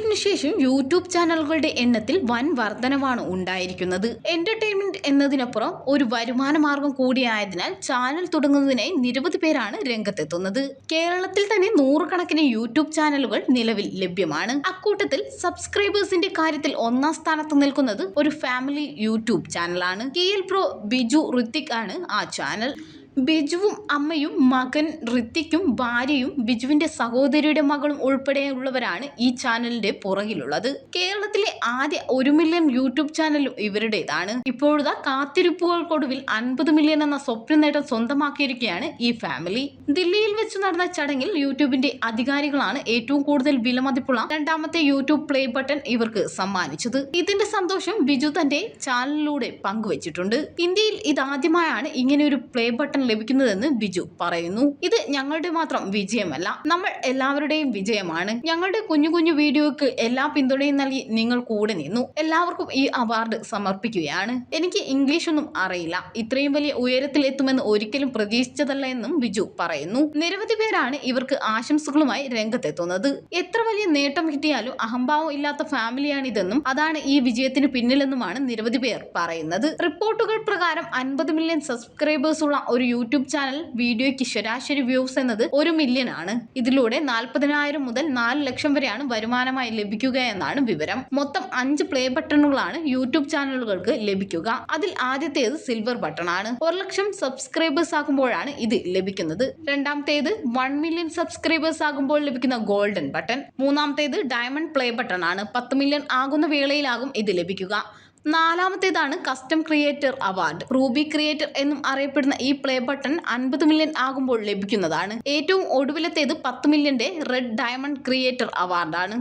കോവിഡിന് ശേഷം യൂട്യൂബ് ചാനലുകളുടെ എണ്ണത്തിൽ വൻ വർധനവാണ് ഉണ്ടായിരിക്കുന്നത് എന്റർടൈൻമെന്റ് എന്നതിനപ്പുറം ഒരു വരുമാന മാർഗം കൂടിയായതിനാൽ ചാനൽ തുടങ്ങുന്നതിനായി നിരവധി പേരാണ് രംഗത്തെത്തുന്നത് കേരളത്തിൽ തന്നെ നൂറുകണക്കിന് യൂട്യൂബ് ചാനലുകൾ നിലവിൽ ലഭ്യമാണ് അക്കൂട്ടത്തിൽ സബ്സ്ക്രൈബേഴ്സിന്റെ കാര്യത്തിൽ ഒന്നാം സ്ഥാനത്ത് നിൽക്കുന്നത് ഒരു ഫാമിലി യൂട്യൂബ് ചാനലാണ് K L pro Biju Hrithik ആണ് ആ ചാനൽ ബിജുവും അമ്മയും മകൻ ഋത്തിക്കും ഭാര്യയും ബിജുവിന്റെ സഹോദരിയുടെ മകളും ഉൾപ്പെടെയുള്ളവരാണ് ഈ ചാനലിന്റെ പുറകിലുള്ളത്. കേരളത്തിലെ ആദ്യ ഒരു മില്യൺ യൂട്യൂബ് ചാനലും ഇവരുടേതാണ്. ഇപ്പോഴത്തെ കാത്തിരിപ്പുകൾക്കൊടുവിൽ അൻപത് മില്യൺ എന്ന സ്വപ്ന നേട്ടം സ്വന്തമാക്കിയിരിക്കുകയാണ് ഈ ഫാമിലി ദില്ലിയിൽ വെച്ച് നടന്ന ചടങ്ങിൽ യൂട്യൂബിന്റെ അധികാരികളാണ് ഏറ്റവും കൂടുതൽ വിലമതിപ്പുള്ള രണ്ടാമത്തെ യൂട്യൂബ് പ്ലേ ബട്ടൺ ഇവർക്ക് സമ്മാനിച്ചത്. ഇതിന്റെ സന്തോഷം ബിജു തന്റെ ചാനലിലൂടെ പങ്കുവച്ചിട്ടുണ്ട്. ഇന്ത്യയിൽ ഇതാദ്യമായാണ് ഇങ്ങനെ ഒരു പ്ലേ ബട്ടൺ ലഭിക്കുന്നതെന്ന് ബിജു പറയുന്നു. ഇത് ഞങ്ങളുടെ മാത്രം വിജയമല്ല. നമ്മൾ എല്ലാവരുടെയും വിജയമാണ്. ഞങ്ങളുടെ കുഞ്ഞു കുഞ്ഞു വീഡിയോക്ക് എല്ലാ പിന്തുണയും നൽകി നിങ്ങൾ കൂടെ നിന്നു. എല്ലാവർക്കും ഈ അവാർഡ് സമർപ്പിക്കുകയാണ്. എനിക്ക് ഇംഗ്ലീഷ് ഒന്നും അറിയില്ല. ഇത്രയും വലിയ ഉയരത്തിൽ എത്തുമെന്ന് ഒരിക്കലും പ്രതീക്ഷിച്ചതല്ല എന്നും ബിജു പറയുന്നു. നിരവധി പേരാണ് ഇവർക്ക് ആശംസകളുമായി രംഗത്തെത്തുന്നത്. എത്ര വലിയ നേട്ടം കിട്ടിയാലും അഹംഭാവം ഇല്ലാത്ത ഫാമിലിയാണിതെന്നും അതാണ് ഈ വിജയത്തിന് പിന്നിലെന്നുമാണ് നിരവധി പേർ പറയുന്നത്. റിപ്പോർട്ടുകൾ പ്രകാരം അൻപത് മില്യൺ സബ്സ്ക്രൈബേഴ്സ് ഉള്ള ഒരു യൂട്യൂബ് ചാനൽ വീഡിയോയ്ക്ക് ശരാശരി വ്യൂസ് എന്നത് ഒരു മില്യൺ ആണ്. ഇതിലൂടെ നാൽപ്പതിനായിരം മുതൽ നാല് ലക്ഷം വരെയാണ് വരുമാനമായി ലഭിക്കുക എന്നാണ് വിവരം. മൊത്തം അഞ്ച് പ്ലേ ബട്ടണുകളാണ് യൂട്യൂബ് ചാനലുകൾക്ക് ലഭിക്കുക. അതിൽ ആദ്യത്തേത് സിൽവർ ബട്ടൺ ആണ്. ഒരു ലക്ഷം സബ്സ്ക്രൈബേഴ്സ് ആകുമ്പോഴാണ് ഇത് ലഭിക്കുന്നത്. രണ്ടാമത്തേത് വൺ മില്യൺ സബ്സ്ക്രൈബേഴ്സ് ആകുമ്പോൾ ലഭിക്കുന്ന ഗോൾഡൻ ബട്ടൺ മൂന്നാമത്തേത് ഡയമണ്ട് പ്ലേ ബട്ടൺ ആണ്. പത്ത് മില്യൺ ആകുന്ന വേളയിലാകും ഇത് ലഭിക്കുക. നാലാമത്തേതാണ് custom creator award ruby creator എന്നും അറിയപ്പെടുന്ന ഈ പ്ലേ ബട്ടൺ അൻപത് മില്യൺ ആകുമ്പോൾ ലഭിക്കുന്നതാണ്. ഏറ്റവും ഒടുവിലത്തേത് പത്ത് മില്യന്റെ റെഡ് ഡയമണ്ട് ക്രിയേറ്റർ അവാർഡാണ്